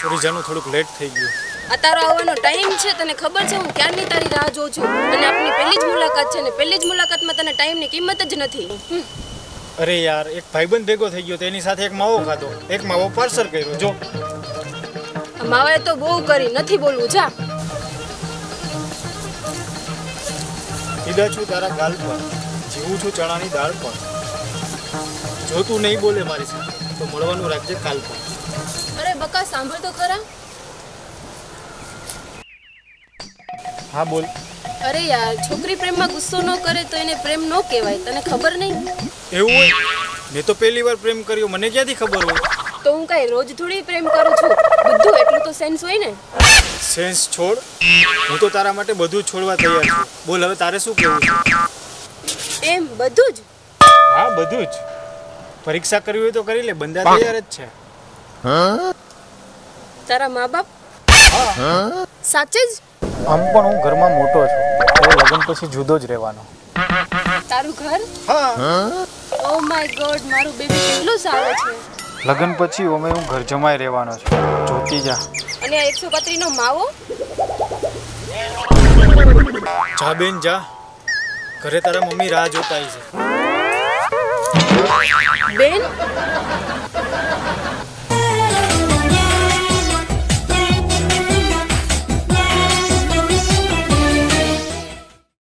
Sorry થોડુંક late થઈ ગયું. આ આવવાનો ટાઈમ છે તને ખબર છે હું ક્યારની તારી રાહ જોઉં છું? અને આપની પહેલી જ મુલાકાત છે ને પહેલી જ મુલાકાતમાં તને ટાઈમની કિંમત જ નથી. અરે યાર એક ભાઈબંધ ભેગો થઈ ગયો તેની સાથે એક માવો ખાધો. એક માવો પાર્સલ કર્યો જો. માવાએ તો બહુ કરી નથી બોલવું જા. સીધા છું તારા ગાલ પર જીવું છું ચણાની દાળ પર. જો તું નહીં બોલે મારી સાથે. તો મળવાનું રાખજે કાલ પણ અરે બકા સાંભળ તો ખરા. હા બોલ. અરે યાર છોકરી પ્રેમમાં ગુસ્સો ન કરે તો એને પ્રેમ ન કહેવાય. તને ખબર નહીં? એવું હોય? મેં તો પહેલી વાર પ્રેમ કર્યો. મને ક્યાંથી ખબર હોય? તો હું કાંઈ રોજ થોડી પ્રેમ કરું છું? બધું એટલું તો સેન્સ હોય ને. સેન્સ છોડ. હું તો તારા માટે બધું છોડવા તૈયાર છું. બોલ હવે તારે શું કહેવું છે? એમ બધું જ? હા બધું જ. પરીક્ષા કરવી હોય તો કરી લે બંદા તૈયાર જ છે. તારા મા બાપ સાચે જ? આમ પણ હું ઘરમાં મોટો છું. તો લગ્ન પછી જુદો જ રહેવાનો. તારું ઘર? હા. ઓ માય ગોડ મારું બેબી કેટલું સારું છે. લગ્ન પછી અમે હું ઘર જમાઈ રહેવાનો છું. જોતી જા. અને આ એકસો પત્રીનો માવો? જા બેન જા. ઘરે તારા મમ્મી રાહ જોતા છે. બેન